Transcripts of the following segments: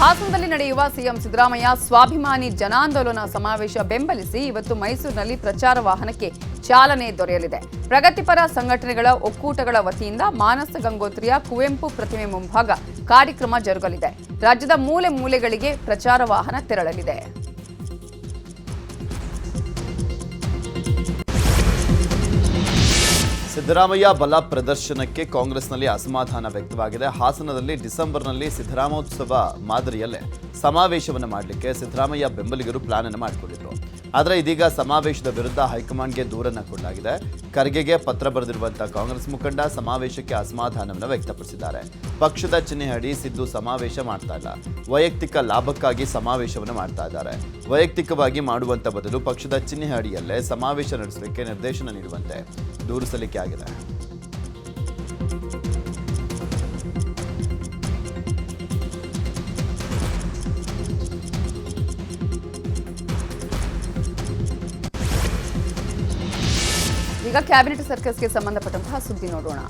ಹಾಸನದಲ್ಲಿ ನಡೆಯುವ ಸಿಎಂ ಸಿದ್ದರಾಮಯ್ಯ ಸ್ವಾಭಿಮಾನಿ ಜನಾಂದೋಲನ ಸಮಾವೇಶ ಬೆಂಬಲಿಸಿ ಇವತ್ತು ಮೈಸೂರಿನಲ್ಲಿ ಪ್ರಚಾರ ವಾಹನಕ್ಕೆ ಚಾಲನೆ ದೊರೆಯಲಿದೆ. ಪ್ರಗತಿಪರ ಸಂಘಟನೆಗಳ ಒಕ್ಕೂಟಗಳ ವತಿಯಿಂದ ಮಾನಸ ಗಂಗೋತ್ರಿಯ ಕುವೆಂಪು ಪ್ರತಿಮೆ ಮುಂಭಾಗ ಕಾರ್ಯಕ್ರಮ ಜರುಗಲಿದೆ. ರಾಜ್ಯದ ಮೂಲೆ ಮೂಲೆಗಳಿಗೆ ಪ್ರಚಾರ ವಾಹನ ತೆರಳಲಿದೆ. ಸಿದ್ದರಾಮಯ್ಯ ಬಲ ಪ್ರದರ್ಶನಕ್ಕೆ ಕಾಂಗ್ರೆಸ್ನಲ್ಲಿ ಅಸಮಾಧಾನ ವ್ಯಕ್ತವಾಗಿದೆ. ಹಾಸನದಲ್ಲಿ ಡಿಸೆಂಬರ್ನಲ್ಲಿ ಸಿದ್ದರಾಮೋತ್ಸವ ಮಾದರಿಯಲ್ಲೇ ಸಮಾವೇಶವನ್ನು ಮಾಡಲಿಕ್ಕೆ ಸಿದ್ದರಾಮಯ್ಯ ಬೆಂಬಲಿಗರು ಪ್ಲಾನ್ ಅನ್ನು ಮಾಡಿಕೊಂಡಿದ್ರು. ಆದರೆ ಇದೀಗ ಸಮಾವೇಶದ ವಿರುದ್ಧ ಹೈಕಮಾಂಡ್ಗೆ ದೂರನ್ನು ಕೊಡಲಾಗಿದೆ. ಖರ್ಗೆಗೆ ಪತ್ರ ಬರೆದಿರುವಂತಹ ಕಾಂಗ್ರೆಸ್ ಮುಖಂಡ ಸಮಾವೇಶಕ್ಕೆ ಅಸಮಾಧಾನವನ್ನು ವ್ಯಕ್ತಪಡಿಸಿದ್ದಾರೆ. ಪಕ್ಷದ ಚಿಹ್ನೆ ಅಡಿ ಸಿದ್ದು ಸಮಾವೇಶ ಮಾಡ್ತಾ ಇಲ್ಲ. ವೈಯಕ್ತಿಕ ಲಾಭಕ್ಕಾಗಿ ಸಮಾವೇಶವನ್ನು ಮಾಡ್ತಾ ಇದ್ದಾರೆ. ವೈಯಕ್ತಿಕವಾಗಿ ಮಾಡುವಂತ ಬದಲು ಪಕ್ಷದ ಚಿಹ್ನೆ ಅಡಿಯಲ್ಲೇ ಸಮಾವೇಶ ನಡೆಸಲಿಕ್ಕೆ ನಿರ್ದೇಶನ ನೀಡುವಂತೆ ದೂರು ಸಲ್ಲಿಕೆ ಆಗಿದೆ. ಈಗ ಕ್ಯಾಬಿನೆಟ್ ಸರ್ಕಸ್ಗೆ ಸಂಬಂಧಪಟ್ಟಂತಹ ಸುದ್ದಿ ನೋಡೋಣ.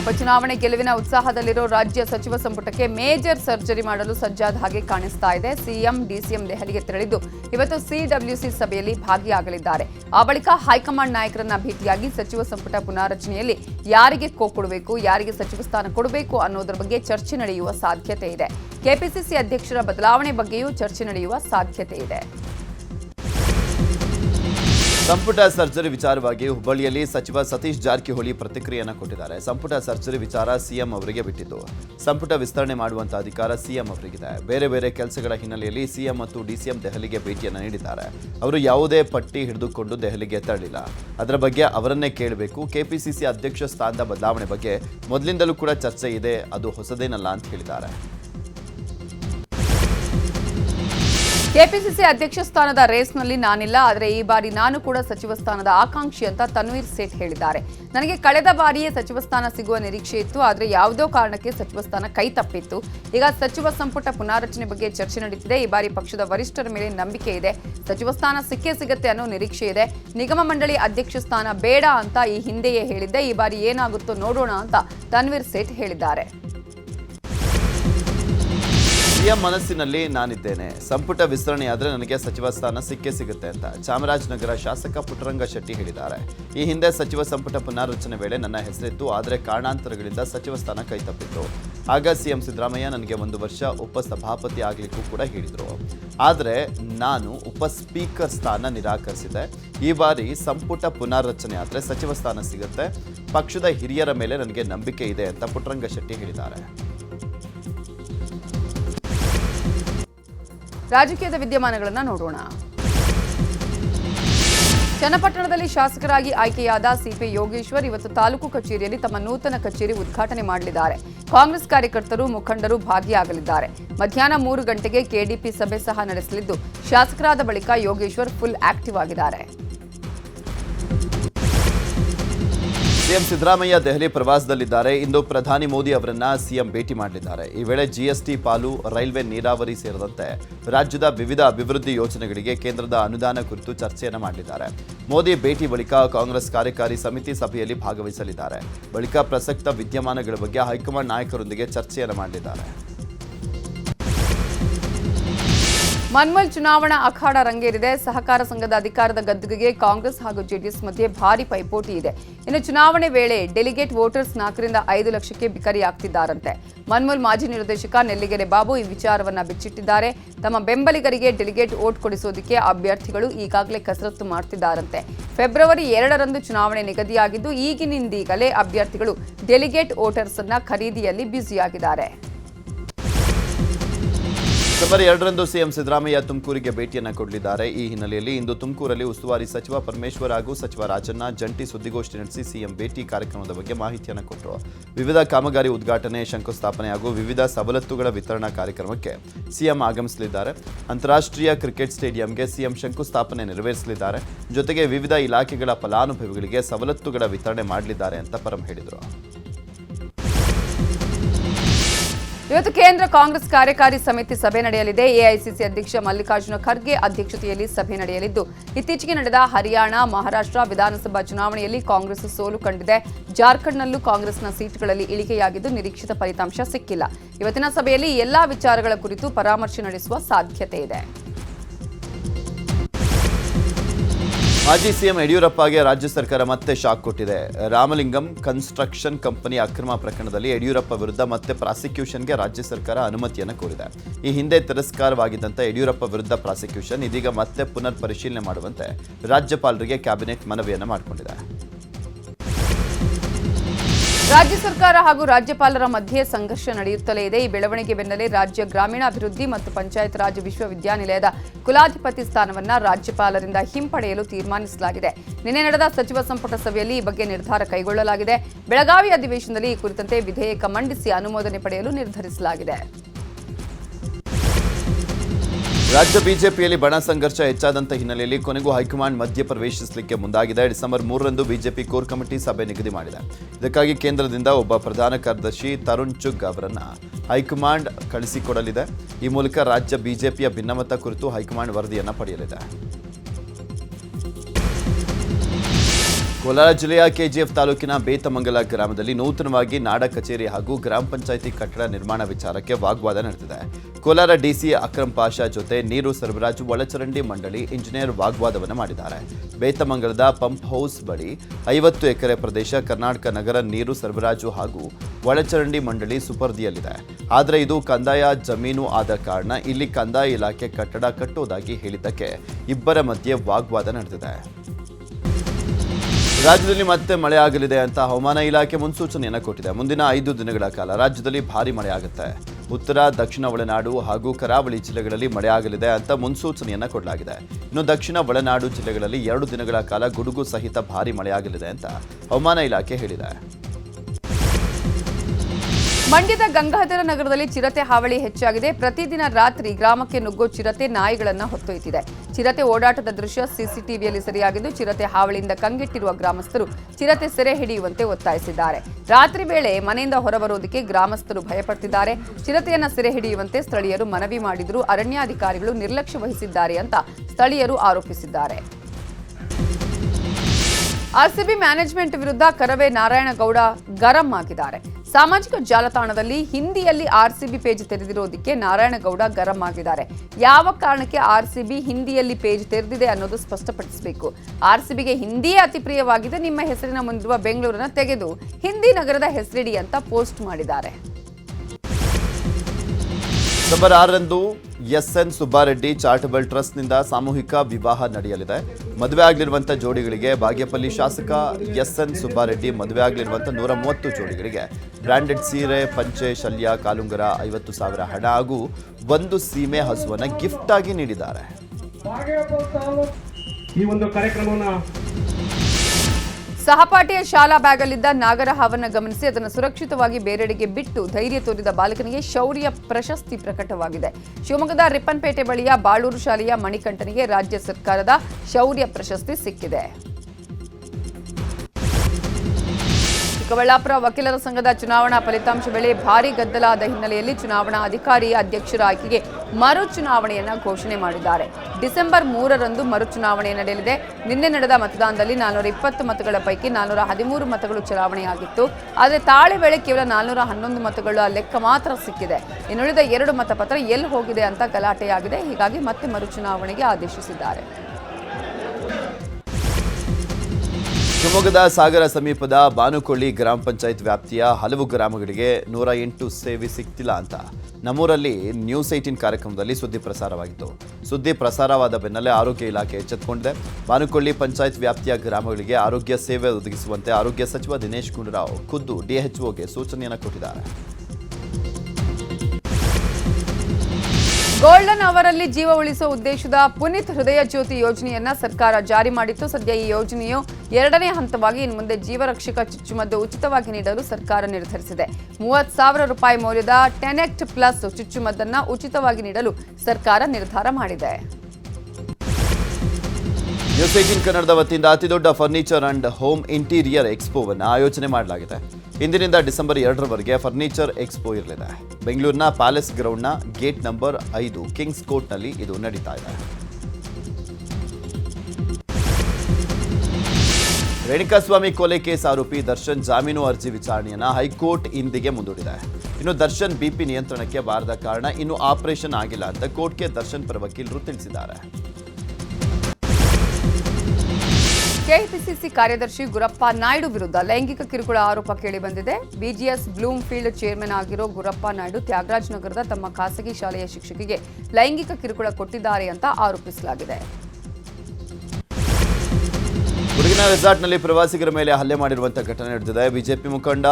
ಉಪಚುನಾವಣೆ ಗೆಲುವಿನ ಉತ್ಸಾಹದಲ್ಲಿರೋ ರಾಜ್ಯ ಸಚಿವ ಸಂಪುಟಕ್ಕೆ ಮೇಜರ್ ಸರ್ಜರಿ ಮಾಡಲು ಸಜ್ಜಾದ ಹಾಗೆ ಕಾಣಿಸ್ತಾ ಇದೆ. ಸಿಎಂ, ಡಿಸಿಎಂ ದೆಹಲಿಗೆ ತೆರಳಿದ್ದು ಇವತ್ತು ಸಿಡಬ್ಲ್ಯೂಸಿ ಸಭೆಯಲ್ಲಿ ಭಾಗಿಯಾಗಲಿದ್ದಾರೆ. ಆ ಬಳಿಕ ಹೈಕಮಾಂಡ್ ನಾಯಕರನ್ನ ಭೇಟಿಯಾಗಿ ಸಚಿವ ಸಂಪುಟ ಪುನಾರಚನೆಯಲ್ಲಿ ಯಾರಿಗೆ ಕೋ ಕೊಡಬೇಕು, ಯಾರಿಗೆ ಸಚಿವ ಸ್ಥಾನ ಕೊಡಬೇಕು ಅನ್ನೋದರ ಬಗ್ಗೆ ಚರ್ಚೆ ನಡೆಯುವ ಸಾಧ್ಯತೆ ಇದೆ. ಕೆಪಿಸಿಸಿ ಅಧ್ಯಕ್ಷರ ಬದಲಾವಣೆ ಬಗ್ಗೆಯೂ ಚರ್ಚೆ ನಡೆಯುವ ಸಾಧ್ಯತೆ ಇದೆ. ಸಂಪುಟ ಸರ್ಜರಿ ವಿಚಾರವಾಗಿ ಹುಬ್ಬಳ್ಳಿಯಲ್ಲಿ ಸಚಿವ ಸತೀಶ್ ಜಾರಕಿಹೊಳಿ ಪ್ರತಿಕ್ರಿಯೆಯನ್ನು ಕೊಟ್ಟಿದ್ದಾರೆ. ಸಂಪುಟ ಸರ್ಜರಿ ವಿಚಾರ ಸಿಎಂ ಅವರಿಗೆ ಬಿಟ್ಟಿದ್ದು. ಸಂಪುಟ ವಿಸ್ತರಣೆ ಮಾಡುವಂತಹ ಅಧಿಕಾರ ಸಿಎಂ ಅವರಿಗಿದೆ. ಬೇರೆ ಬೇರೆ ಕೆಲಸಗಳ ಹಿನ್ನೆಲೆಯಲ್ಲಿ ಸಿಎಂ ಮತ್ತು ಡಿಸಿಎಂ ದೆಹಲಿಗೆ ಭೇಟಿಯನ್ನು ನೀಡಿದ್ದಾರೆ. ಅವರು ಯಾವುದೇ ಪಟ್ಟಿ ಹಿಡಿದುಕೊಂಡು ದೆಹಲಿಗೆ ತೆರಳಿಲ್ಲ. ಅದರ ಬಗ್ಗೆ ಅವರನ್ನೇ ಕೇಳಬೇಕು. ಕೆಪಿಸಿಸಿ ಅಧ್ಯಕ್ಷ ಸ್ಥಾನದ ಬದಲಾವಣೆ ಬಗ್ಗೆ ಮೊದಲಿಂದಲೂ ಕೂಡ ಚರ್ಚೆ ಇದೆ. ಅದು ಹೊಸದೇನಲ್ಲ ಅಂತ ಹೇಳಿದ್ದಾರೆ. ಕೆಪಿಸಿಸಿ ಅಧ್ಯಕ್ಷ ಸ್ಥಾನದ ರೇಸ್ನಲ್ಲಿ ನಾನಿಲ್ಲ, ಆದರೆ ಈ ಬಾರಿ ನಾನು ಕೂಡ ಸಚಿವ ಸ್ಥಾನದ ಆಕಾಂಕ್ಷಿ ಅಂತ ತನ್ವೀರ್ ಸೇಠ್ ಹೇಳಿದ್ದಾರೆ. ನನಗೆ ಕಳೆದ ಬಾರಿಯೇ ಸಚಿವ ಸ್ಥಾನ ಸಿಗುವ ನಿರೀಕ್ಷೆ ಇತ್ತು, ಆದರೆ ಯಾವುದೋ ಕಾರಣಕ್ಕೆ ಸಚಿವ ಸ್ಥಾನ ಕೈ ತಪ್ಪಿತ್ತು. ಈಗ ಸಚಿವ ಸಂಪುಟ ಪುನಾರಚನೆ ಬಗ್ಗೆ ಚರ್ಚೆ ನಡೀತಿದೆ. ಈ ಬಾರಿ ಪಕ್ಷದ ವರಿಷ್ಠರ ಮೇಲೆ ನಂಬಿಕೆ ಇದೆ. ಸಚಿವ ಸ್ಥಾನ ಸಿಕ್ಕೇ ಸಿಗುತ್ತೆ ಅನ್ನೋ ನಿರೀಕ್ಷೆ ಇದೆ. ನಿಗಮ ಮಂಡಳಿ ಅಧ್ಯಕ್ಷ ಸ್ಥಾನ ಬೇಡ ಅಂತ ಈ ಹಿಂದೆಯೇ ಹೇಳಿದ್ದೆ. ಈ ಬಾರಿ ಏನಾಗುತ್ತೋ ನೋಡೋಣ ಅಂತ ತನ್ವೀರ್ ಸೇಠ್ ಹೇಳಿದ್ದಾರೆ. ಸಿಎಂ ಮನಸ್ಸಿನಲ್ಲಿ ನಾನಿದ್ದೇನೆ. ಸಂಪುಟ ವಿಸ್ತರಣೆಯಾದರೆ ನನಗೆ ಸಚಿವ ಸ್ಥಾನ ಸಿಕ್ಕೇ ಸಿಗುತ್ತೆ ಅಂತ ಚಾಮರಾಜನಗರ ಶಾಸಕ ಪುಟ್ಟರಂಗ ಶೆಟ್ಟಿ ಹೇಳಿದ್ದಾರೆ. ಈ ಹಿಂದೆ ಸಚಿವ ಸಂಪುಟ ಪುನಾರಚನೆ ವೇಳೆ ನನ್ನ ಹೆಸರಿತ್ತು, ಆದರೆ ಕಾರಣಾಂತರಗಳಿಂದ ಸಚಿವ ಸ್ಥಾನ ಕೈತಪ್ಪಿತ್ತು. ಆಗ ಸಿಎಂ ಸಿದ್ದರಾಮಯ್ಯ ನನಗೆ ಒಂದು ವರ್ಷ ಉಪಸಭಾಪತಿ ಆಗಲಿಕ್ಕೂ ಕೂಡ ಹೇಳಿದರು. ಆದರೆ ನಾನು ಉಪ ಸ್ಪೀಕರ್ ಸ್ಥಾನ ನಿರಾಕರಿಸಿದೆ. ಈ ಬಾರಿ ಸಂಪುಟ ಪುನಾರಚನೆ ಆದರೆ ಸಚಿವ ಸ್ಥಾನ ಸಿಗುತ್ತೆ. ಪಕ್ಷದ ಹಿರಿಯರ ಮೇಲೆ ನನಗೆ ನಂಬಿಕೆ ಇದೆ ಅಂತ ಪುಟ್ಟರಂಗ ಶೆಟ್ಟಿ ಹೇಳಿದ್ದಾರೆ. ರಾಜಕೀಯದ ವಿದ್ಯಮಾನಗಳನ್ನು ನೋಡೋಣ. ಚನ್ನಪಟ್ಟಣದಲ್ಲಿ ಶಾಸಕರಾಗಿ ಆಯ್ಕೆಯಾದ ಸಿಪಿ ಯೋಗೇಶ್ವರ್ ಇವತ್ತು ತಾಲೂಕು ಕಚೇರಿಯಲ್ಲಿ ತಮ್ಮ ನೂತನ ಕಚೇರಿ ಉದ್ಘಾಟನೆ ಮಾಡಲಿದ್ದಾರೆ. ಕಾಂಗ್ರೆಸ್ ಕಾರ್ಯಕರ್ತರು, ಮುಖಂಡರು ಭಾಗಿಯಾಗಲಿದ್ದಾರೆ. ಮಧ್ಯಾಹ್ನ ಮೂರು ಗಂಟೆಗೆ ಕೆಡಿಪಿ ಸಭೆ ಸಹ ನಡೆಸಲಿದ್ದು, ಶಾಸಕರಾದ ಬಳಿಕ ಯೋಗೇಶ್ವರ್ ಫುಲ್ ಆಕ್ಟಿವ್ ಆಗಿದ್ದಾರೆ. ಸಿಎಂ ಸಿದ್ದರಾಮಯ್ಯ ದೆಹಲಿ ಪ್ರವಾಸದಲ್ಲಿದ್ದಾರೆ. ಇಂದು ಪ್ರಧಾನಿ ಮೋದಿ ಅವರನ್ನ ಸಿಎಂ ಭೇಟಿ ಮಾಡಲಿದ್ದಾರೆ. ಈ ವೇಳೆ ಜಿಎಸ್ಟಿ ಪಾಲು, ರೈಲ್ವೆ, ನೀರಾವರಿ ಸೇರಿದಂತೆ ರಾಜ್ಯದ ವಿವಿಧ ಅಭಿವೃದ್ಧಿ ಯೋಜನೆಗಳಿಗೆ ಕೇಂದ್ರದ ಅನುದಾನ ಕುರಿತು ಚರ್ಚೆಯನ್ನು ಮಾಡಲಿದ್ದಾರೆ. ಮೋದಿ ಭೇಟಿ ಬಳಿಕ ಕಾಂಗ್ರೆಸ್ ಕಾರ್ಯಕಾರಿ ಸಮಿತಿ ಸಭೆಯಲ್ಲಿ ಭಾಗವಹಿಸಲಿದ್ದಾರೆ. ಬಳಿಕ ಪ್ರಸಕ್ತ ವಿದ್ಯಮಾನಗಳ ಬಗ್ಗೆ ಹೈಕಮಾಂಡ್ ನಾಯಕರೊಂದಿಗೆ ಚರ್ಚೆಯನ್ನು ಮಾಡಲಿದ್ದಾರೆ. ಮನ್ಮಲ್ ಚುನಾವಣಾ ಅಖಾಡ ರಂಗೇರಿದೆ. ಸಹಕಾರ ಸಂಘದ ಅಧಿಕಾರದ ಗದ್ದುಗೆಗೆ ಕಾಂಗ್ರೆಸ್ ಹಾಗೂ ಜೆಡಿಎಸ್ ಮಧ್ಯೆ ಭಾರಿ ಪೈಪೋಟಿ ಇದೆ. ಇನ್ನು ಚುನಾವಣೆ ವೇಳೆ ಡೆಲಿಗೇಟ್ ವೋಟರ್ಸ್ ನಾಲ್ಕರಿಂದ ಐದು ಲಕ್ಷಕ್ಕೆ ಬಿಕರಿಯಾಗ್ತಿದ್ದಾರಂತೆ. ಮನ್ಮಲ್ ಮಾಜಿ ನಿರ್ದೇಶಕ ನೆಲ್ಲಿಗೆರೆ ಬಾಬು ಈ ವಿಚಾರವನ್ನ ಬಿಚ್ಚಿಟ್ಟಿದ್ದಾರೆ. ತಮ್ಮ ಬೆಂಬಲಿಗರಿಗೆ ಡೆಲಿಗೇಟ್ ವೋಟ್ ಕೊಡಿಸೋದಕ್ಕೆ ಅಭ್ಯರ್ಥಿಗಳು ಈಗಾಗಲೇ ಕಸರತ್ತು ಮಾಡ್ತಿದ್ದಾರಂತೆ. ಫೆಬ್ರವರಿ ಎರಡರಂದು ಚುನಾವಣೆ ನಿಗದಿಯಾಗಿದ್ದು, ಈಗಿನಿಂದೀಗಲೇ ಅಭ್ಯರ್ಥಿಗಳು ಡೆಲಿಗೇಟ್ ವೋಟರ್ಸ್ ಅನ್ನ ಖರೀದಿಯಲ್ಲಿ ಬ್ಯುಸಿಯಾಗಿದ್ದಾರೆ. ಡಿಸೆಂಬರ್ ಎರಡರಂದು ಸಿಎಂ ಸಿದ್ದರಾಮಯ್ಯ ತುಮಕೂರಿಗೆ ಭೇಟಿಯನ್ನು ಕೊಡಲಿದ್ದಾರೆ. ಈ ಹಿನ್ನೆಲೆಯಲ್ಲಿ ಇಂದು ತುಮಕೂರಲ್ಲಿ ಉಸ್ತುವಾರಿ ಸಚಿವ ಪರಮೇಶ್ವರ್ ಹಾಗೂ ಸಚಿವ ರಾಜಣ್ಣ ಜಂಟಿ ಸುದ್ದಿಗೋಷ್ಠಿ ನಡೆಸಿ ಸಿಎಂ ಭೇಟಿ ಕಾರ್ಯಕ್ರಮದ ಬಗ್ಗೆ ಮಾಹಿತಿಯನ್ನು ಕೊಟ್ಟರು. ವಿವಿಧ ಕಾಮಗಾರಿ ಉದ್ಘಾಟನೆ, ಶಂಕುಸ್ಥಾಪನೆ ಹಾಗೂ ವಿವಿಧ ಸವಲತ್ತುಗಳ ವಿತರಣಾ ಕಾರ್ಯಕ್ರಮಕ್ಕೆ ಸಿಎಂ ಆಗಮಿಸಲಿದ್ದಾರೆ. ಅಂತಾರಾಷ್ಟ್ರೀಯ ಕ್ರಿಕೆಟ್ ಸ್ಟೇಡಿಯಂಗೆ ಸಿಎಂ ಶಂಕುಸ್ಥಾಪನೆ ನೆರವೇರಿಸಲಿದ್ದಾರೆ. ಜೊತೆಗೆ ವಿವಿಧ ಇಲಾಖೆಗಳ ಫಲಾನುಭವಿಗಳಿಗೆ ಸವಲತ್ತುಗಳ ವಿತರಣೆ ಮಾಡಲಿದ್ದಾರೆ ಅಂತ ಪರಂ ಹೇಳಿದರು. ಇವತ್ತು ಕೇಂದ್ರ ಕಾಂಗ್ರೆಸ್ ಕಾರ್ಯಕಾರಿ ಸಮಿತಿ ಸಭೆ ನಡೆಯಲಿದೆ. ಎಐಸಿಸಿ ಅಧ್ಯಕ್ಷ ಮಲ್ಲಿಕಾರ್ಜುನ ಖರ್ಗೆ ಅಧ್ಯಕ್ಷತೆಯಲ್ಲಿ ಸಭೆ ನಡೆಯಲಿದ್ದು, ಇತ್ತೀಚೆಗೆ ನಡೆದ ಹರಿಯಾಣ, ಮಹಾರಾಷ್ಟ್ರ ವಿಧಾನಸಭಾ ಚುನಾವಣೆಯಲ್ಲಿ ಕಾಂಗ್ರೆಸ್ ಸೋಲು ಕಂಡಿದೆ. ಜಾರ್ಖಂಡ್ನಲ್ಲೂ ಕಾಂಗ್ರೆಸ್ನ ಸೀಟ್ಗಳಲ್ಲಿ ಇಳಿಕೆಯಾಗಿದ್ದು ನಿರೀಕ್ಷಿತ ಫಲಿತಾಂಶ ಸಿಕ್ಕಿಲ್ಲ. ಇವತ್ತಿನ ಸಭೆಯಲ್ಲಿ ಎಲ್ಲಾ ವಿಚಾರಗಳ ಕುರಿತು ಪರಾಮರ್ಶೆ ನಡೆಸುವ ಸಾಧ್ಯತೆ ಇದೆ. ಮಾಜಿ ಸಿಎಂ ಯಡಿಯೂರಪ್ಪಗೆ ರಾಜ್ಯ ಸರ್ಕಾರ ಮತ್ತೆ ಶಾಕ್ ಕೊಟ್ಟಿದೆ. ರಾಮಲಿಂಗಂ ಕನ್ಸ್ಟ್ರಕ್ಷನ್ ಕಂಪನಿ ಅಕ್ರಮ ಪ್ರಕರಣದಲ್ಲಿ ಯಡಿಯೂರಪ್ಪ ವಿರುದ್ಧ ಮತ್ತೆ ಪ್ರಾಸಿಕ್ಯೂಷನ್ಗೆ ರಾಜ್ಯ ಸರ್ಕಾರ ಅನುಮತಿಯನ್ನು ಕೋರಿದೆ. ಈ ಹಿಂದೆ ತಿರಸ್ಕಾರವಾಗಿದ್ದಂಥ ಯಡಿಯೂರಪ್ಪ ವಿರುದ್ಧ ಪ್ರಾಸಿಕ್ಯೂಷನ್ ಇದೀಗ ಮತ್ತೆ ಪುನರ್ ಪರಿಶೀಲನೆ ಮಾಡುವಂತೆ ರಾಜ್ಯಪಾಲರಿಗೆ ಕ್ಯಾಬಿನೆಟ್ ಮನವಿಯನ್ನು ಮಾಡಿಕೊಂಡಿದೆ. ರಾಜ್ಯ ಸರ್ಕಾರ ಹಾಗೂ ರಾಜ್ಯಪಾಲರ ಮಧ್ಯೆ ಸಂಘರ್ಷ ನಡೆಯುತ್ತಲೇ ಇದೆ. ಈ ಬೆಳವಣಿಗೆ ಬೆನ್ನಲ್ಲೇ ರಾಜ್ಯ ಗ್ರಾಮೀಣಾಭಿವೃದ್ಧಿ ಮತ್ತು ಪಂಚಾಯತ್ ರಾಜ್ ವಿಶ್ವವಿದ್ಯಾನಿಲಯದ ಕುಲಾಧಿಪತಿ ಸ್ಥಾನವನ್ನ ರಾಜ್ಯಪಾಲರಿಂದ ಹಿಂಪಡೆಯಲು ತೀರ್ಮಾನಿಸಲಾಗಿದೆ. ನಿನ್ನೆ ನಡೆದ ಸಚಿವ ಸಂಪುಟ ಸಭೆಯಲ್ಲಿ ಈ ಬಗ್ಗೆ ನಿರ್ಧಾರ ಕೈಗೊಳ್ಳಲಾಗಿದೆ. ಬೆಳಗಾವಿ ಅಧಿವೇಶನದಲ್ಲಿ ಈ ಕುರಿತಂತೆ ವಿಧೇಯಕ ಮಂಡಿಸಿ ಅನುಮೋದನೆ ಪಡೆಯಲು ನಿರ್ಧರಿಸಲಾಗಿದೆ. ರಾಜ್ಯ ಬಿಜೆಪಿಯಲ್ಲಿ ಬಣ ಸಂಘರ್ಷ ಹೆಚ್ಚಾದಂಥ ಹಿನ್ನೆಲೆಯಲ್ಲಿ ಕೊನೆಗೂ ಹೈಕಮಾಂಡ್ ಮಧ್ಯ ಪ್ರವೇಶಿಸಲಿಕ್ಕೆ ಮುಂದಾಗಿದೆ. ಡಿಸೆಂಬರ್ ಮೂರರಂದು ಬಿಜೆಪಿ ಕೋರ್ ಕಮಿಟಿ ಸಭೆ ನಿಗದಿ ಮಾಡಿದೆ. ಇದಕ್ಕಾಗಿ ಕೇಂದ್ರದಿಂದ ಒಬ್ಬ ಪ್ರಧಾನ ಕಾರ್ಯದರ್ಶಿ ತರುಣ್ ಚುಗ್ ಅವರನ್ನು ಹೈಕಮಾಂಡ್ ಕಳಿಸಿಕೊಡಲಿದೆ. ಈ ಮೂಲಕ ರಾಜ್ಯ ಬಿಜೆಪಿಯ ಭಿನ್ನಮತ ಕುರಿತು ಹೈಕಮಾಂಡ್ ವರದಿಯನ್ನು ಪಡೆಯಲಿದೆ. ಕೋಲಾರ ಜಿಲ್ಲೆಯ ಕೆಜಿಎಫ್ ತಾಲೂಕಿನ ಬೇತಮಂಗಲ ಗ್ರಾಮದಲ್ಲಿ ನೂತನವಾಗಿ ನಾಡ ಕಚೇರಿ ಹಾಗೂ ಗ್ರಾಮ ಪಂಚಾಯಿತಿ ಕಟ್ಟಡ ನಿರ್ಮಾಣ ವಿಚಾರಕ್ಕೆ ವಾಗ್ವಾದ ನಡೆದಿದೆ. ಕೋಲಾರ ಡಿಸಿ ಅಕ್ರಮ್ ಪಾಷಾ ಜೊತೆ ನೀರು ಸರಬರಾಜು ಒಳಚರಂಡಿ ಮಂಡಳಿ ಇಂಜಿನಿಯರ್ ವಾಗ್ವಾದವನ್ನು ಮಾಡಿದ್ದಾರೆ. ಬೇತಮಂಗಲದ ಪಂಪ್ ಹೌಸ್ ಬಳಿ ಐವತ್ತು ಎಕರೆ ಪ್ರದೇಶ ಕರ್ನಾಟಕ ನಗರ ನೀರು ಸರಬರಾಜು ಹಾಗೂ ಒಳಚರಂಡಿ ಮಂಡಳಿ ಸುಪರ್ದಿಯಲ್ಲಿದೆ. ಆದರೆ ಇದು ಕಂದಾಯ ಜಮೀನು ಆದ ಕಾರಣ ಇಲ್ಲಿ ಕಂದಾಯ ಇಲಾಖೆ ಕಟ್ಟಡ ಕಟ್ಟುವುದಾಗಿ ಹೇಳಿದ್ದಕ್ಕೆ ಇಬ್ಬರ ಮಧ್ಯೆ ವಾಗ್ವಾದ ನಡೆದಿದೆ. ರಾಜ್ಯದಲ್ಲಿ ಮತ್ತೆ ಮಳೆ ಆಗಲಿದೆ ಅಂತ ಹವಾಮಾನ ಇಲಾಖೆ ಮುನ್ಸೂಚನೆಯನ್ನು ಕೊಟ್ಟಿದೆ. ಮುಂದಿನ ಐದು ದಿನಗಳ ಕಾಲ ರಾಜ್ಯದಲ್ಲಿ ಭಾರಿ ಮಳೆ ಆಗುತ್ತೆ. ಉತ್ತರ, ದಕ್ಷಿಣ ಒಳನಾಡು ಹಾಗೂ ಕರಾವಳಿ ಜಿಲ್ಲೆಗಳಲ್ಲಿ ಮಳೆ ಆಗಲಿದೆ ಅಂತ ಮುನ್ಸೂಚನೆಯನ್ನು ಕೊಡಲಾಗಿದೆ. ಇನ್ನು ದಕ್ಷಿಣ ಒಳನಾಡು ಜಿಲ್ಲೆಗಳಲ್ಲಿ ಎರಡು ದಿನಗಳ ಕಾಲ ಗುಡುಗು ಸಹಿತ ಭಾರಿ ಮಳೆಯಾಗಲಿದೆ ಅಂತ ಹವಾಮಾನ ಇಲಾಖೆ ಹೇಳಿದೆ. ಮಂಡ್ಯದ ಗಂಗಾಧರ ನಗರದಲ್ಲಿ ಚಿರತೆ ಹಾವಳಿ ಹೆಚ್ಚಾಗಿದೆ. ಪ್ರತಿದಿನ ರಾತ್ರಿ ಗ್ರಾಮಕ್ಕೆ ನುಗ್ಗೋ ಚಿರತೆ ನಾಯಿಗಳನ್ನು ಹೊತ್ತೊಯ್ತಿದೆ. ಚಿರತೆ ಓಡಾಟದ ದೃಶ್ಯ ಸಿಸಿಟಿವಿಯಲ್ಲಿ ಸೆರೆಯಾಗಿದ್ದು, ಚಿರತೆ ಹಾವಳಿಯಿಂದ ಕಂಗೆಟ್ಟಿರುವ ಗ್ರಾಮಸ್ಥರು ಚಿರತೆ ಸೆರೆ ಹಿಡಿಯುವಂತೆ ಒತ್ತಾಯಿಸಿದ್ದಾರೆ. ರಾತ್ರಿ ವೇಳೆ ಮನೆಯಿಂದ ಹೊರಬರೋದಕ್ಕೆ ಗ್ರಾಮಸ್ಥರು ಭಯಪಡ್ತಿದ್ದಾರೆ. ಚಿರತೆಯನ್ನ ಸೆರೆ ಹಿಡಿಯುವಂತೆ ಸ್ಥಳೀಯರು ಮನವಿ ಮಾಡಿದರೂ ಅರಣ್ಯಾಧಿಕಾರಿಗಳು ನಿರ್ಲಕ್ಷ್ಯ ವಹಿಸಿದ್ದಾರೆ ಅಂತ ಸ್ಥಳೀಯರು ಆರೋಪಿಸಿದ್ದಾರೆ. ಆರ್ಸಿಬಿ ಮ್ಯಾನೇಜ್ಮೆಂಟ್ ವಿರುದ್ಧ ಕರವೇ ನಾರಾಯಣಗೌಡ ಗರಂ ಆಗಿದ್ದಾರೆ. ಸಾಮಾಜಿಕ ಜಾಲತಾಣದಲ್ಲಿ ಹಿಂದಿಯಲ್ಲಿ ಆರ್ಸಿಬಿ ಪೇಜ್ ತೆರೆದಿರೋದಕ್ಕೆ ನಾರಾಯಣಗೌಡ ಗರಂ ಆಗಿದ್ದಾರೆ. ಯಾವ ಕಾರಣಕ್ಕೆ ಆರ್ಸಿಬಿ ಹಿಂದಿಯಲ್ಲಿ ಪೇಜ್ ತೆರೆದಿದೆ ಅನ್ನೋದು ಸ್ಪಷ್ಟಪಡಿಸಬೇಕು. ಆರ್ಸಿಬಿಗೆ ಹಿಂದಿಯೇ ಅತಿ ಪ್ರಿಯವಾಗಿದೆ ನಿಮ್ಮ ಹೆಸರಿನ ಮುಂದಿರುವ ಬೆಂಗಳೂರನ್ನ ತೆಗೆದು ಹಿಂದಿ ನಗರದ ಹೆಸರಿಡಿ ಅಂತ ಪೋಸ್ಟ್ ಮಾಡಿದ್ದಾರೆ. ಡಿಸೆಂಬರ್ ಆರರಂದು ಎಸ್ ಎನ್ ಸುಬ್ಬಾರೆಡ್ಡಿ ಚಾರಿಟಬಲ್ ಟ್ರಸ್ಟ್ನಿಂದ ಸಾಮೂಹಿಕ ವಿವಾಹ ನಡೆಯಲಿದೆ. ಮದುವೆ ಆಗಲಿರುವಂಥ ಜೋಡಿಗಳಿಗೆ ಬಾಗೇಪಲ್ಲಿ ಶಾಸಕ ಎಸ್ ಎನ್ ಸುಬ್ಬಾರೆಡ್ಡಿ ಮದುವೆ ಆಗಲಿರುವಂಥ ನೂರ ಮೂವತ್ತು ಜೋಡಿಗಳಿಗೆ ಬ್ರ್ಯಾಂಡೆಡ್ ಸೀರೆ, ಪಂಚೆ, ಶಲ್ಯ, ಕಾಲುಂಗರ ಐವತ್ತು ಸಾವಿರ ಹಣ ಹಾಗೂ ಒಂದು ಸೀಮೆ ಹಸುವನ್ನು ಗಿಫ್ಟ್ ಆಗಿ ನೀಡಿದ್ದಾರೆ. ಈ ಒಂದು ಕಾರ್ಯಕ್ರಮವನ್ನ ಸಹಪಾಠಿಯ ಶಾಲಾ ಬ್ಯಾಗಲ್ಲಿದ್ದ ನಾಗರ ಹಾವನ್ನ ಗಮನಿಸಿ ಅದನ್ನು ಸುರಕ್ಷಿತವಾಗಿ ಬೇರೆಡೆಗೆ ಬಿಟ್ಟು ಧೈರ್ಯ ತೋರಿದ ಬಾಲಕನಿಗೆ ಶೌರ್ಯ ಪ್ರಶಸ್ತಿ ಪ್ರಕಟವಾಗಿದೆ. ಶಿವಮೊಗ್ಗದ ರಿಪ್ಪನ್ಪೇಟೆ ಬಳಿಯ ಬಾಳೂರು ಶಾಲೆಯ ಮಣಿಕಂಠನಿಗೆ ರಾಜ್ಯ ಸರ್ಕಾರದ ಶೌರ್ಯ ಪ್ರಶಸ್ತಿ ಸಿಕ್ಕಿದೆ. ಚಿಕ್ಕಬಳ್ಳಾಪುರ ವಕೀಲರ ಸಂಘದ ಚುನಾವಣಾ ಫಲಿತಾಂಶ ವೇಳೆ ಭಾರೀ ಗದ್ದಲಾದ ಹಿನ್ನೆಲೆಯಲ್ಲಿ ಚುನಾವಣಾ ಅಧಿಕಾರಿ ಅಧ್ಯಕ್ಷರ ಆಯ್ಕೆಗೆ ಮರು ಚುನಾವಣೆಯನ್ನ ಘೋಷಣೆ ಮಾಡಿದ್ದಾರೆ. ಡಿಸೆಂಬರ್ ಮೂರರಂದು ಮರು ಚುನಾವಣೆ ನಡೆಯಲಿದೆ. ನಿನ್ನೆ ನಡೆದ ಮತದಾನದಲ್ಲಿ ನಾನ್ನೂರ ಇಪ್ಪತ್ತು ಮತಗಳ ಪೈಕಿ ನಾನ್ನೂರ ಹದಿಮೂರು ಮತಗಳು ಚಲಾವಣೆಯಾಗಿತ್ತು. ಆದರೆ ತಾಳೆ ವೇಳೆ ಕೇವಲ ನಾನ್ನೂರ ಹನ್ನೊಂದು ಮತಗಳ ಲೆಕ್ಕ ಮಾತ್ರ ಸಿಕ್ಕಿದೆ. ಇನ್ನುಳಿದ ಎರಡು ಮತಪತ್ರ ಎಲ್ಲಿ ಹೋಗಿದೆ ಅಂತ ಗಲಾಟೆಯಾಗಿದೆ. ಹೀಗಾಗಿ ಮತ್ತೆ ಮರು ಚುನಾವಣೆಗೆ ಆದೇಶಿಸಿದ್ದಾರೆ. ಶಿವಮೊಗ್ಗದ ಸಾಗರ ಸಮೀಪದ ಬಾನುಕೊಳ್ಳಿ ಗ್ರಾಮ ಪಂಚಾಯತ್ ವ್ಯಾಪ್ತಿಯ ಹಲವು ಗ್ರಾಮಗಳಿಗೆ ನೂರ ಎಂಟು ಸೇವೆ ಸಿಗ್ತಿಲ್ಲ ಅಂತ. ನಮ್ಮೂರಲ್ಲಿ ನ್ಯೂಸ್ ಏಯ್ಟೀನ್ ಕಾರ್ಯಕ್ರಮದಲ್ಲಿ ಸುದ್ದಿ ಪ್ರಸಾರವಾಗಿತ್ತು. ಸುದ್ದಿ ಪ್ರಸಾರವಾದ ಬೆನ್ನಲ್ಲೇ ಆರೋಗ್ಯ ಇಲಾಖೆ ಎಚ್ಚೆತ್ತುಕೊಂಡಿದೆ ಬಾನುಕೊಳ್ಳಿ ಪಂಚಾಯತ್ ವ್ಯಾಪ್ತಿಯ ಗ್ರಾಮಗಳಿಗೆ ಆರೋಗ್ಯ ಸೇವೆ ಒದಗಿಸುವಂತೆ ಆರೋಗ್ಯ ಸಚಿವ ದಿನೇಶ್ ಗುಂಡೂರಾವ್ ಖುದ್ದು ಡಿಎಚ್ಒಗೆ ಸೂಚನೆಯನ್ನು ಕೊಟ್ಟಿದ್ದಾರೆ. ಗೋಲ್ಡನ್ ಅವರಲ್ಲಿ ಜೀವ ಉಳಿಸುವ ಉದ್ದೇಶದ ಪುನೀತ್ ಹೃದಯ ಜ್ಯೋತಿ ಯೋಜನೆಯನ್ನ ಸರ್ಕಾರ ಜಾರಿ ಮಾಡಿತ್ತು. ಸದ್ಯ ಈ ಯೋಜನೆಯು ಎರಡನೇ ಹಂತವಾಗಿ ಇನ್ನು ಮುಂದೆ ಜೀವರಕ್ಷಕ ಚುಚ್ಚುಮದ್ದು ಉಚಿತವಾಗಿ ನೀಡಲು ಸರ್ಕಾರ ನಿರ್ಧರಿಸಿದೆ. ಮೂವತ್ತು ಸಾವಿರ ರೂಪಾಯಿ ಮೌಲ್ಯದ ಟೆನೆಕ್ಟ್ ಪ್ಲಸ್ ಚುಚ್ಚುಮದ್ದನ್ನು ಉಚಿತವಾಗಿ ನೀಡಲು ಸರ್ಕಾರ ನಿರ್ಧಾರ ಮಾಡಿದೆ. ನ್ಯೂಸ್ ಕನ್ನಡದ ವತಿಯಿಂದ ಅತಿದೊಡ್ಡ ಫರ್ನಿಚರ್ ಅಂಡ್ ಹೋಮ್ ಇಂಟೀರಿಯರ್ ಎಕ್ಸ್ಪೋವನ್ನು ಆಯೋಜನೆ ಮಾಡಲಾಗಿದೆ. ಇಂದಿನಿಂದ ಡಿಸೆಂಬರ್ ಎರಡರವರೆಗೆ ಫರ್ನಿಚರ್ ಎಕ್ಸ್ಪೋ ಇರಲಿದೆ. ಬೆಂಗಳೂರಿನ ಪ್ಯಾಲೇಸ್ ಗ್ರೌಂಡ್ನ ಗೇಟ್ ನಂಬರ್ ಐದು, ಕಿಂಗ್ಸ್ ಕೋರ್ಟ್ನಲ್ಲಿ ಇದು ನಡೀತಾ ಇದೆ. ರೇಣುಕಾಸ್ವಾಮಿ ಕೊಲೆ ಕೇಸ್ ಆರೋಪಿ ದರ್ಶನ್ ಜಾಮೀನು ಅರ್ಜಿ ವಿಚಾರಣೆಯನ್ನು ಹೈಕೋರ್ಟ್ ಇಂದಿಗೆ ಮುಂದೂಡಿದೆ. ಇನ್ನು ದರ್ಶನ್ ಬಿಪಿ ನಿಯಂತ್ರಣಕ್ಕೆ ಬಾರದ ಕಾರಣ ಇನ್ನು ಆಪರೇಷನ್ ಆಗಿಲ್ಲ ಅಂತ ಕೋರ್ಟ್ಗೆ ದರ್ಶನ್ ಪರ ವಕೀಲರು ತಿಳಿಸಿದ್ದಾರೆ. ಕೆಪಿಸಿಸಿ ಕಾರ್ಯದರ್ಶಿ ಗುರಪ್ಪ ನಾಯ್ಡು ವಿರುದ್ಧ ಲೈಂಗಿಕ ಕಿರುಕುಳ ಆರೋಪ ಕೇಳಿಬಂದಿದೆ. ಬಿಜಿಎಸ್ ಬ್ಲೂಮ್ ಫೀಲ್ಡ್ ಚೇರ್ಮನ್ ಆಗಿರೋ ಗುರಪ್ಪ ನಾಯ್ಡು ತ್ಯಾಗರಾಜ್ ನಗರದ ತಮ್ಮ ಖಾಸಗಿ ಶಾಲೆಯ ಶಿಕ್ಷಕಿಗೆ ಲೈಂಗಿಕ ಕಿರುಕುಳ ಕೊಟ್ಟಿದ್ದಾರೆ ಅಂತ ಆರೋಪಿಸಲಾಗಿದೆ. ಹುಡುಗಿನ ರೆಸಾರ್ಟ್ನಲ್ಲಿ ಪ್ರವಾಸಿಗರ ಮೇಲೆ ಹಲ್ಲೆ ಮಾಡಿರುವಂತಹ ಘಟನೆ ನಡೆದಿದೆ. ಬಿಜೆಪಿ ಮುಖಂಡ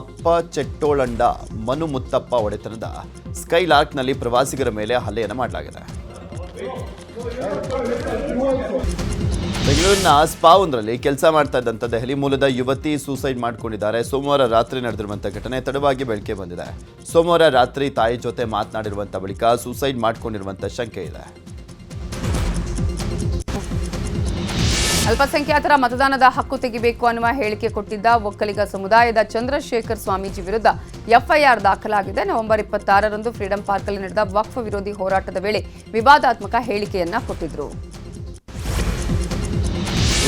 ಅಪ್ಪ ಚೆಟ್ಟೋಳಂಡ, ಮನು ಮುತ್ತಪ್ಪ ಒಡೆತನದ ಸ್ಕೈಲಾರ್ಕ್ನಲ್ಲಿ ಪ್ರವಾಸಿಗರ ಮೇಲೆ ಹಲ್ಲೆಯನ್ನು ಮಾಡಲಾಗಿದೆ. ಬೆಂಗಳೂರಿನ ಸ್ಪಾ ಒಂದರಲ್ಲಿ ಕೆಲಸ ಮಾಡ್ತಾ ಇದ್ದಂಥ ದೆಹಲಿ ಮೂಲದ ಯುವತಿ ಸೂಸೈಡ್ ಮಾಡಿಕೊಂಡಿದ್ದಾರೆ. ಸೋಮವಾರ ರಾತ್ರಿ ನಡೆದಿರುವಂಥ ಘಟನೆ ತಡವಾಗಿ ಬೆಳಕಿಗೆ ಬಂದಿದೆ. ಸೋಮವಾರ ರಾತ್ರಿ ತಾಯಿ ಜೊತೆ ಮಾತನಾಡಿರುವಂಥ ಬಳಿಕ ಸೂಸೈಡ್ ಮಾಡಿಕೊಂಡಿರುವಂಥ ಶಂಕೆ ಇದೆ. ಅಲ್ಪಸಂಖ್ಯಾತರ ಮತದಾನದ ಹಕ್ಕು ತೆಗಿಬೇಕು ಅನ್ನುವ ಹೇಳಿಕೆ ಕೊಟ್ಟಿದ್ದ ಒಕ್ಕಲಿಗ ಸಮುದಾಯದ ಚಂದ್ರಶೇಖರ್ ಸ್ವಾಮೀಜಿ ವಿರುದ್ಧ ಎಫ್ಐಆರ್ ದಾಖಲಾಗಿದೆ. ನವೆಂಬರ್ ಇಪ್ಪತ್ತಾರರಂದು ಫ್ರೀಡಂ ಪಾರ್ಕ್ನಲ್ಲಿ ನಡೆದ ವಕ್ಫ್ ವಿರೋಧಿ ಹೋರಾಟದ ವೇಳೆ ವಿವಾದಾತ್ಮಕ ಹೇಳಿಕೆಯನ್ನ ಕೊಟ್ಟಿದ್ರು.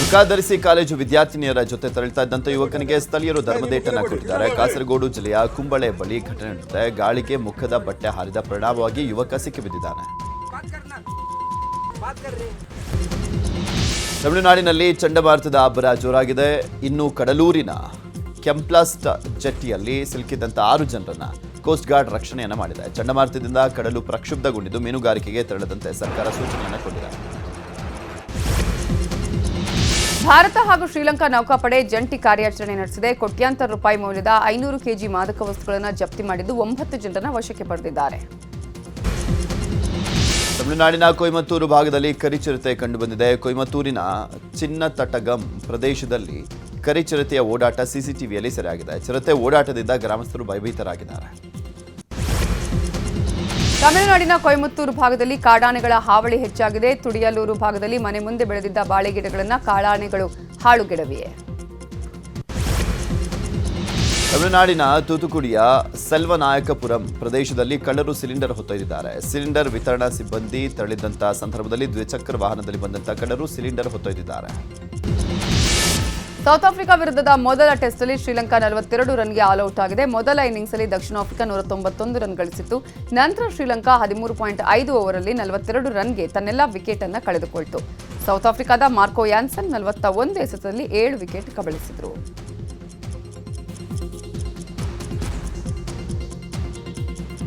ಬುರ್ಕಾ ಧರಿಸಿ ಕಾಲೇಜು ವಿದ್ಯಾರ್ಥಿನಿಯರ ಜೊತೆ ತೆರಳುತ್ತಾ ಇದ್ದಂಥ ಯುವಕನಿಗೆ ಸ್ಥಳೀಯರು ಧರ್ಮದೇಟನ ಕೊಟ್ಟಿದ್ದಾರೆ. ಕಾಸರಗೋಡು ಜಿಲ್ಲೆಯ ಕುಂಬಳೆ ಬಳಿ ಘಟನೆ ನಡೆದಿದೆ. ಗಾಳಿಗೆ ಮುಖದ ಬಟ್ಟೆ ಹಾರಿದ ಪರಿಣಾಮವಾಗಿ ಯುವಕ ಸಿಕ್ಕಿಬಿದ್ದಿದ್ದಾನೆ. ತಮಿಳುನಾಡಿನಲ್ಲಿ ಚಂಡಮಾರುತದ ಅಬ್ಬರ ಜೋರಾಗಿದೆ. ಇನ್ನು ಕಡಲೂರಿನ ಕೆಂಪ್ಲಾಸ್ಟ್ ಜಟ್ಟಿಯಲ್ಲಿ ಸಿಲುಕಿದ್ದಂಥ ಆರು ಜನರನ್ನ ಕೋಸ್ಟ್ ಗಾರ್ಡ್ ರಕ್ಷಣೆಯನ್ನ ಮಾಡಿದೆ. ಚಂಡಮಾರುತದಿಂದ ಕಡಲು ಪ್ರಕ್ಷುಬ್ಧಗೊಂಡಿದ್ದು ಮೀನುಗಾರಿಕೆಗೆ ತೆರಳದಂತೆ ಸರ್ಕಾರ ಸೂಚನೆಯನ್ನು ಕೊಟ್ಟಿದೆ. ಭಾರತ ಹಾಗೂ ಶ್ರೀಲಂಕಾ ನೌಕಾಪಡೆ ಜಂಟಿ ಕಾರ್ಯಾಚರಣೆ ನಡೆಸಿದೆ. ಕೋಟ್ಯಾಂತರ ರೂಪಾಯಿ ಮೌಲ್ಯದ ಐನೂರು ಕೆಜಿ ಮಾದಕ ವಸ್ತುಗಳನ್ನು ಜಪ್ತಿ ಮಾಡಿದ್ದು ಒಂಬತ್ತು ಜನರನ್ನ ವಶಕ್ಕೆ ಪಡೆದಿದ್ದಾರೆ. ತಮಿಳುನಾಡಿನ ಕೊಯಮತ್ತೂರು ಭಾಗದಲ್ಲಿ ಕರಿಚಿರತೆ ಕಂಡುಬಂದಿದೆ. ಕೊಯಮತ್ತೂರಿನ ಚಿನ್ನತಟಗಂ ಪ್ರದೇಶದಲ್ಲಿ ಕರಿಚಿರತೆಯ ಓಡಾಟ ಸಿಸಿಟಿವಿಯಲ್ಲಿ ಸೆರೆಯಾಗಿದೆ. ಚಿರತೆ ಓಡಾಟದಿಂದ ಗ್ರಾಮಸ್ಥರು ಭಯಭೀತರಾಗಿದ್ದಾರೆ. ತಮಿಳುನಾಡಿನ ಕೊಯಮತ್ತೂರು ಭಾಗದಲ್ಲಿ ಕಾಡಾನೆಗಳ ಹಾವಳಿ ಹೆಚ್ಚಾಗಿದೆ. ತುಡಿಯಲೂರು ಭಾಗದಲ್ಲಿ ಮನೆ ಮುಂದೆ ಬೆಳೆದಿದ್ದ ಬಾಳೆ ಗಿಡಗಳನ್ನು ಕಾಡಾನೆಗಳು ಹಾಳುಗೆಡವಿವೆ ತಮಿಳುನಾಡಿನ ತೂತುಕುಡಿಯ ಸೆಲ್ವನಾಯಕಪುರಂ ಪ್ರದೇಶದಲ್ಲಿ ಕಳ್ಳರು ಸಿಲಿಂಡರ್ ಹೊತ್ತೊಯ್ದಿದ್ದಾರೆ. ಸಿಲಿಂಡರ್ ವಿತರಣಾ ಸಿಬ್ಬಂದಿ ತೆರಳಿದ್ದಂಥ ಸಂದರ್ಭದಲ್ಲಿ ದ್ವಿಚಕ್ರ ವಾಹನದಲ್ಲಿ ಬಂದಂಥ ಕಳ್ಳರು ಸಿಲಿಂಡರ್ ಹೊತ್ತೊಯ್ದಿದ್ದಾರೆ. ಸೌತ್ ಆಫ್ರಿಕಾ ವಿರುದ್ಧದ ಮೊದಲ ಟೆಸ್ಟ್ನಲ್ಲಿ ಶ್ರೀಲಂಕಾ ನಲವತ್ತೆರಡು ರನ್ಗೆ ಆಲ್ ಔಟ್ ಆಗಿದೆ. ಮೊದಲ ಇನ್ನಿಂಗ್ಸ್ನಲ್ಲಿ ದಕ್ಷಿಣ ಆಫ್ರಿಕಾ ನೂರ ತೊಂಬತ್ತೊಂದು ರನ್ ಗಳಿಸಿತ್ತು. ನಂತರ ಶ್ರೀಲಂಕಾ ಹದಿಮೂರು ಪಾಯಿಂಟ್ ಐದು ಓವರಲ್ಲಿ ನಲವತ್ತೆರಡು ರನ್ಗೆ ತನ್ನೆಲ್ಲ ವಿಕೆಟ್ ಅನ್ನು ಕಳೆದುಕೊಳ್ತು. ಸೌತ್ ಆಫ್ರಿಕಾದ ಮಾರ್ಕೋ ಯಾನ್ಸನ್ ನಲವತ್ತ ಒಂದು ಎಸೆತದಲ್ಲಿ ಏಳು ವಿಕೆಟ್ ಕಬಳಿಸಿದರು.